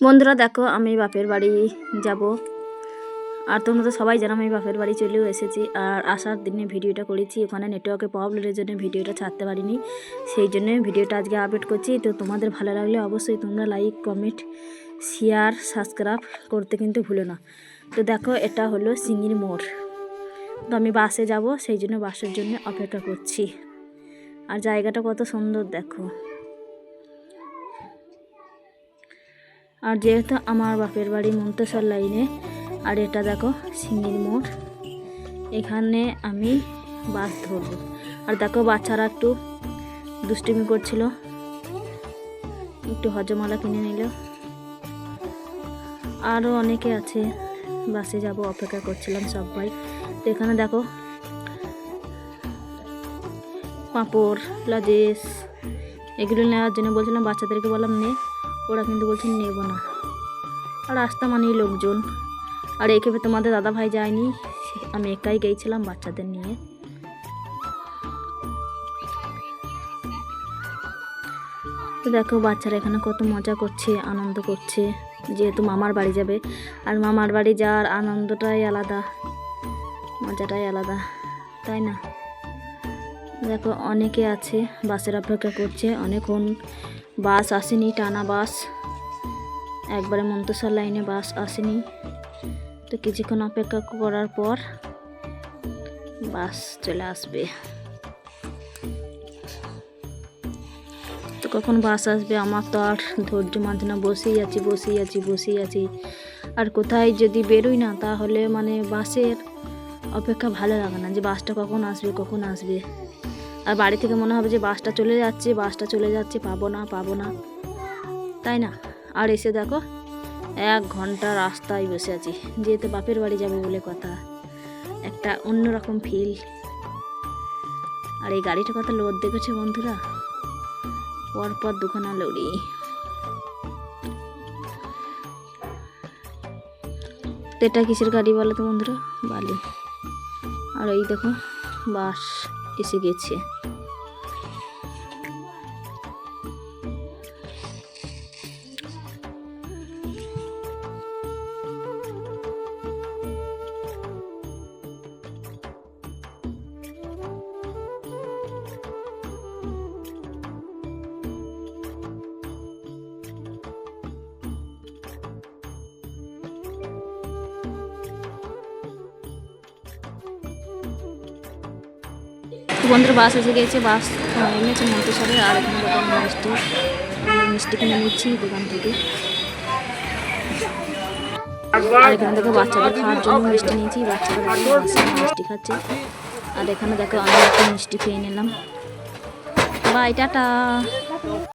বন্ধুরা দেখো, আমি বাপের বাড়ি যাব। আর তোমরা তো সবাই জানো, আমি বাপের বাড়ি চলেও এসেছি। আর আসার দিনে ভিডিওটা করেছি, ওখানে নেটওয়ার্কের প্রবলেমের জন্য ভিডিওটা ছাড়তে পারিনি। সেই জন্য ভিডিওটা আজকে আপডেট করছি। তো তোমাদের ভালো লাগলে অবশ্যই তোমরা লাইক কমেন্ট শেয়ার সাবস্ক্রাইব করতে কিন্তু ভুলো না। তো দেখো, এটা হলো সিঙ্গির মোড়। তো আমি বাসে যাব, সেই জন্য বাসের জন্য অপেক্ষা করছি। আর জায়গাটা কত সুন্দর, দেখো। আর যেহেতু আমার বাপের বাড়ি মন্তেশ্বর লাইনে, আর এটা দেখো সিঙ্গির মোড়, এখানে আমি বাস ধরবো। আর দেখো বাচ্চারা একটু দুষ্টুমি করছিল। একটু হজমালা কিনে নিল। আরও অনেকে আছে, বাসে যাব, অপেক্ষা করছিলাম সবাই। তো এখানে দেখো পাঁপড় লাজেস এগুলো নেওয়ার জন্য বলছিলাম, বাচ্চাদেরকে বললাম নে। ওরা কিন্তু বলছে নেব না। আর রাস্তা মানেই লোকজন। আর একেবে তোমাদের দাদা ভাই যায়নি আমি একাই গিয়েছিলাম বাচ্চাদের নিয়ে। তো দেখো, বাচ্চারা এখানে কত মজা করছে, আনন্দ করছে। যেহেতু মামার বাড়ি যাবে, আর মামার বাড়ি যাওয়ার আনন্দটাই আলাদা, মজাটাই আলাদা, তাই না? দেখো, অনেকে আছে, বাসের অপেক্ষা করছে, অনেকক্ষণ বাস আসেনি, টানা বাস। একবারে মন্তসার লাইনে বাস আসেনি। তো কিছুক্ষণ অপেক্ষা করার পর বাস চলে আসবে। তো কখন বাস আসবে আমার তো আর ধৈর্য মানছে না, বসেই আছি বসেই আছি বসেই আছি। আর কোথায় যদি বেরোই না, তাহলে মানে বাসের অপেক্ষা ভালো লাগে না যে বাসটা কখন আসবে কখন আসবে। আর বাড়ি থেকে মনে হবে যে বাসটা চলে যাচ্ছে, বাসটা চলে যাচ্ছে, পাবো না পাবো না। তাই না? আর এসে দেখো, এক ঘণ্টা রাস্তায় বসে আছি। যেহেতু বাপের বাড়ি যাব বলে কথা, একটা অন্যরকম ফিল আর এই গাড়িটা কত লোড দেখেছে বন্ধুরা? পরপর দুখানা লড়ি এটা কিসের গাড়ি বলো তো বন্ধুরা? বালি। আর এই দেখো, বাস। এসে গেছে। তো বন্ধুরা বাস এসে গেছে, বাস এনেছে মন্তেশ্বরে, আর এখানে দোকান মিষ্টি মিষ্টি কিনে নিচ্ছি দোকান থেকে। আর এখানে দেখো বাচ্চাদের খাওয়ার জন্য মিষ্টি নিয়েছি, বাচ্চারা মিষ্টি খাচ্ছে। আর এখানে দেখো আমি একটা মিষ্টি খেয়ে নিলাম। Bye, tata.